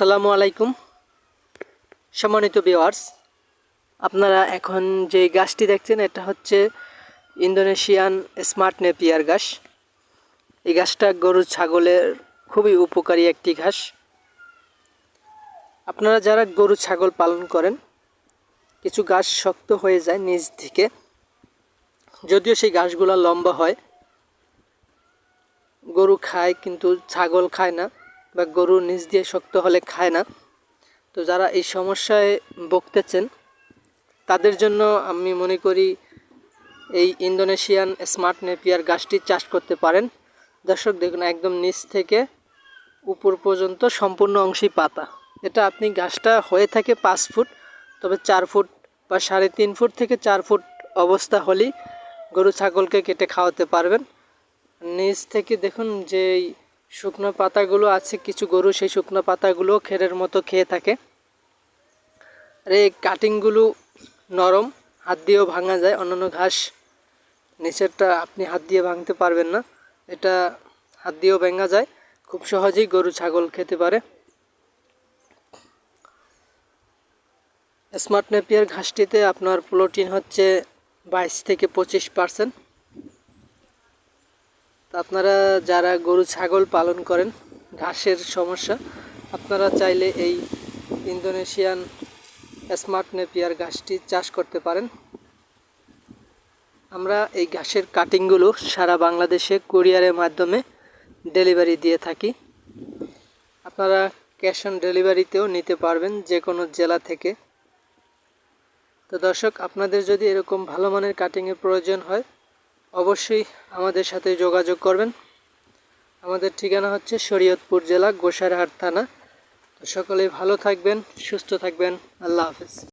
আসসালামু আলাইকুম। সম্মানিত ভিওয়ার্স আপনারা এখন যে গাছটি দেখছেন, এটা হচ্ছে ইন্দোনেশিয়ান স্মার্ট নেপিয়ার ঘাস এই গাছটা গরু ছাগলের খুবই উপকারী একটি ঘাস। আপনারা যারা গরু ছাগল পালন করেন, কিছু গাছ শক্ত হয়ে যায় নিচ থেকে যদিও সেই গাছগুলো লম্বা হয়, গরু খায় কিন্তু ছাগল খায় না। বা গরু নিচ দিয়ে শক্ত হলে খায় না। তো যারা এই সমস্যায় ভুগতেছেন, তাদের জন্য আমি মনে করি এই ইন্দোনেশিয়ান স্মার্ট নেপিয়ার গাছটি চাষ করতে পারেন। দর্শক, দেখুন, একদম নিচ থেকে উপর পর্যন্ত সম্পূর্ণ অংশই পাতা। এটা আপনি গাছটা হয়ে থাকে পাঁচ ফুট, তবে চার ফুট বা সাড়ে তিন ফুট থেকে চার ফুট অবস্থা হলেই গরু, ছাগলকে কেটে খাওয়াতে পারবেন। নিচ থেকে দেখুন যে শুকনো পাতাগুলো আছে, কিছু গরু সেই শুকনো পাতাগুলো খেরের মতো খেয়ে থাকে। আর এই কাটিংগুলো নরম, হাত দিয়েও ভাঙা যায়, অন্যান্য ঘাস নিচেরটা আপনি হাত দিয়ে ভাঙতে পারবেন না। এটা হাত দিয়েও ভেঙা যায়, খুব সহজেই গরু ছাগল খেতে পারে। স্মার্ট নেপিয়ার ঘাসটিতে আপনার প্রোটিন হচ্ছে বাইশ থেকে পঁচিশ পার্সেন্ট। আপনারা যারা গরু, ছাগল পালন করেন, ঘাসের সমস্যা, আপনারা চাইলে এই ইন্দোনেশিয়ান স্মার্ট নেপিয়ার ঘাসটি চাষ করতে পারেন। আমরা এই ঘাসের কাটিংগুলো সারা বাংলাদেশে কুরিয়ারের মাধ্যমে ডেলিভারি দিয়ে থাকি। আপনারা ক্যাশ অন ডেলিভারিতেও নিতে পারবেন যে কোনো জেলা থেকে। তো দর্শক, আপনাদের যদি এরকম ভালো মানের কাটিংয়ের প্রয়োজন হয় অবশ্যই আমাদের সাথে যোগাযোগ করবেন। আমাদের ঠিকানা হচ্ছে শরীয়তপুর জেলা গোসারহাট থানা। তো সকলেই ভালো থাকবেন, সুস্থ থাকবেন। আল্লাহ হাফেজ।